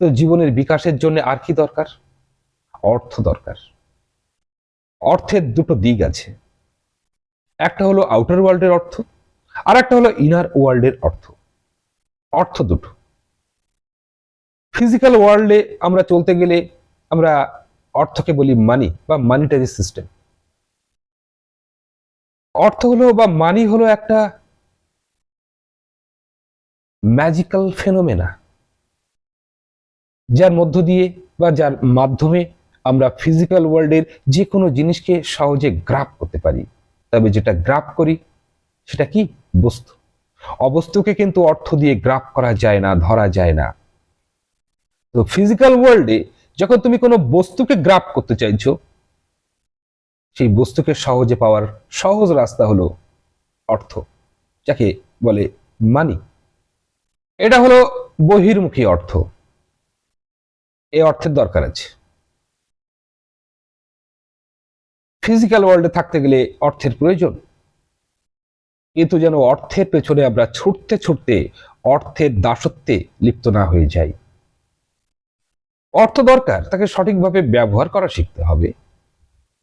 তো জীবনের বিকাশের জন্য আর কি দরকার? অর্থ দরকার। অর্থের দুটো দিক আছে। একটা হলো আউটার ওয়ার্ল্ডের অর্থ আর একটা হলো ইনার ওয়ার্ল্ডের অর্থ। অর্থ দুটো। ফিজিক্যাল ওয়ার্ল্ডে আমরা চলতে গেলে আমরা অর্থকে বলি মানি বা মানিটারি সিস্টেম অর্থ হলো বা মানি হলো একটা ম্যাজিক্যাল ফেনোমেনা যার মধ্য দিয়ে বা যার মাধ্যমে আমরা ফিজিক্যাল ওয়ার্ল্ডের যে কোনো জিনিসকে সহজে গ্রাপ করতে পারি। তবে যেটা গ্রাপ করি, সেটা কি? বস্তু। অবস্তুকে কিন্তু অর্থ দিয়ে গ্রাপ করা যায় না, ধরা যায় না। তো ফিজিক্যাল ওয়ার্ল্ডে যখন তুমি কোনো বস্তুকে গ্রাপ করতে চাইছো, সেই বস্তুকে সহজে পাওয়ার সহজ রাস্তা হলো অর্থ, যাকে বলে মানি এটা হলো বহির্মুখী অর্থ। এই অর্থের দরকার আছে। ফিজিক্যাল ওয়ার্ল্ডে থাকতে গেলে অর্থের প্রয়োজন। কিন্তু যেন অর্থের পেছনে আমরা ছুটতে ছুটতে অর্থের দাসত্বে লিপ্ত না হয়ে যাই। অর্থ দরকার, তাকে সঠিকভাবে ব্যবহার করা শিখতে হবে।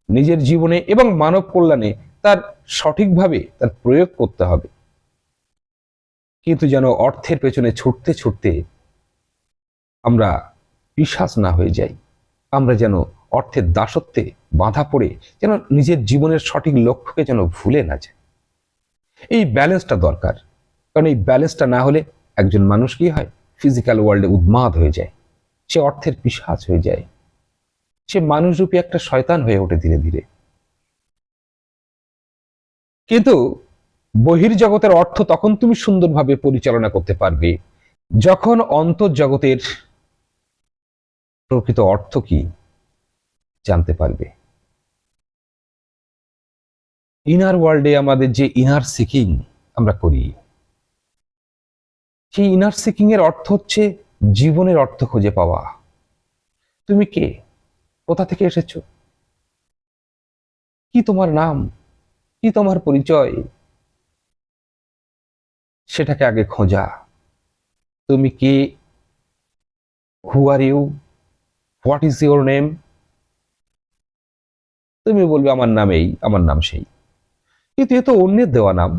নিজের জীবনে এবং মানব কল্যাণে তার সঠিকভাবে তার প্রয়োগ করতে হবে। কিন্তু যেন অর্থের পেছনে ছুটতে ছুটতে আমরা পিসাস না হয়ে যাই। আমরা যেন অর্থের দাসত্বে বাঁধা পড়ে, যেন নিজের জীবনের সঠিক লক্ষ্যকে যেন ভুলে না যায় এই ব্যালেন্সটা দরকার। কারণ এই ব্যালেন্সটা না হলে একজন মানুষ কি হয়? ফিজিক্যাল ওয়ার্ল্ডে উন্মাদ হয়ে যায়। সে অর্থের পিসাচ হয়ে যায়। সে মানুষরূপী একটা শয়তান হয়ে ওঠে ধীরে ধীরে। কিন্তু বহির্জগতের অর্থ তখন তুমি সুন্দরভাবে পরিচালনা করতে পারবে। যখন অন্তর্জগতের প্রকৃত অর্থ কি জানতে পারবে? ইনার ওয়ার্ল্ডে আমাদের যে ইনার সিকিং আমরা করি, সেই ইনার সিকিং এর অর্থ হচ্ছে জীবনের অর্থ খুঁজে পাওয়া। তুমি কে? কোথা থেকে এসেছ? কি তোমার নাম? কি তোমার পরিচয়? সেটাকে আগে খোঁজা। তুমি কে? Who are you what is your name তুমি বলবে, আমার নাম এই, আমার নাম সেই। কিন্তু এ তো অন্যের দেওয়া নাম।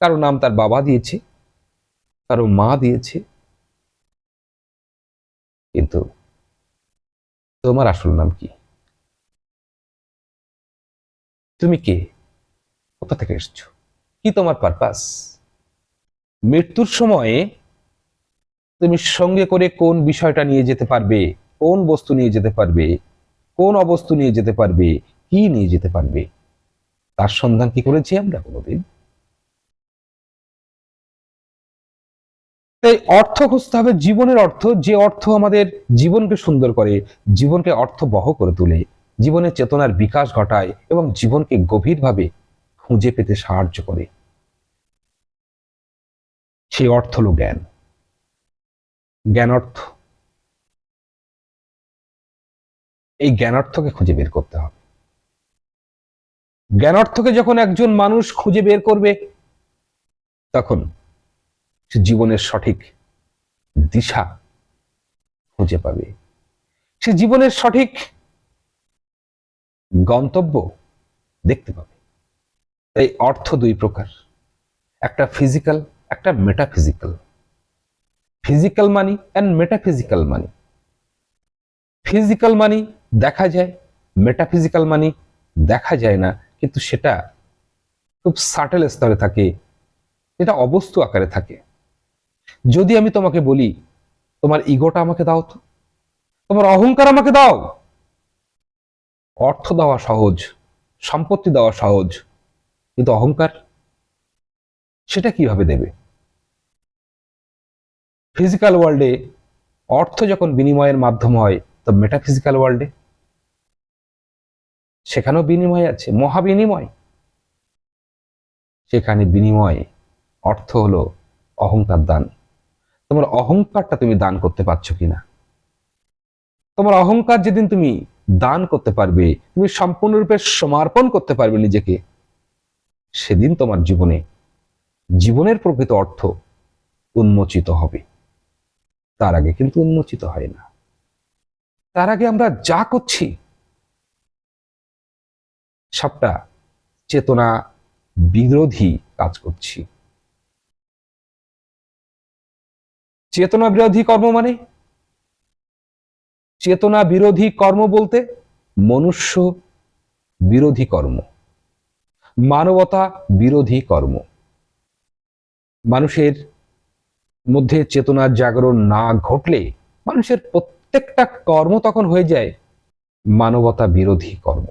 কারও নাম তার বাবা দিয়েছে, কারও মা দিয়েছে। কিন্তু তোমার আসল নাম কি? তুমি কে? কোথা থেকে এসছো? কি তোমার পারপাস মৃত্যুর সময়ে তুমি সঙ্গে করে কোন বিষয়টা নিয়ে যেতে পারবে? কোন বস্তু নিয়ে যেতে পারবে, কোন অবস্তু নিয়ে যেতে পারবে, কি নিয়ে যেতে পারবে? তার সন্ধান কি করেছি আমরা কোনোদিন? তাই অর্থ খুঁজতে হবে, জীবনের অর্থ, যে অর্থ আমাদের জীবনকে সুন্দর করে, জীবনকে অর্থবহ করে তোলে, জীবনের চেতনার বিকাশ ঘটায় এবং জীবনকে গভীরভাবে খুঁজে পেতে সাহায্য করে। সেই অর্থ হলো জ্ঞান। জ্ঞান অর্থ। এই জ্ঞানার্থকে খুঁজে বের করতে হবে। জ্ঞানার্থকে যখন একজন মানুষ খুঁজে বের করবে, তখন সে জীবনের সঠিক দিশা খুঁজে পাবে। সে জীবনের সঠিক গন্তব্য দেখতে পাবে। এই অর্থ দুই প্রকার। একটা ফিজিক্যাল একটা metaphysical physical money and metaphysical money physical money দেখা যায় মেটাফিজিক্যাল মানি দেখা যায় না, কিন্তু সেটা খুব সাটেল স্তরে থাকে এটা অবস্তু আকারে থাকে। যদি আমি তোমাকে বলি, তোমার ইগোটা আমাকে দাও তো, তোমার অহংকার আমাকে দাও। অর্থ দেওয়া সহজ, সম্পত্তি দেওয়া সহজ, কিন্তু অহংকার সেটা কীভাবে দেবে? ফিজিক্যাল ওয়ার্ল্ডে অর্থ যখন বিনিময়ের মাধ্যম হয়, তো মেটাফিজিক্যাল ওয়ার্ল্ডে সেখানেও বিনিময় আছে, মহাবিনিময়। সেখানে বিনিময় অর্থ হলো অহংকার দান। তোমার অহংকারটা তুমি দান করতে পারছ কিনা? তোমার অহংকার যেদিন তুমি দান করতে পারবে, তুমি সম্পূর্ণরূপে সমর্পণ করতে পারবে নিজেকে, সেদিন তোমার জীবনে, জীবনের প্রকৃত অর্থ উন্মোচিত হবে। তার আগে কিন্তু উন্মোচিত হয় না। তার আগে আমরা যা করছি সবটা চেতনা বিরোধী কাজ করছি। চেতনা বিরোধী কর্ম মানে? চেতনা বিরোধী কর্ম বলতে মনুষ্য বিরোধী কর্ম। মানবতা বিরোধী কর্ম। মানুষের মধ্যে চেতনার জাগরণ না ঘটলে মানুষের প্রত্যেকটা কর্ম তখন হয়ে যায় মানবতা বিরোধী কর্ম।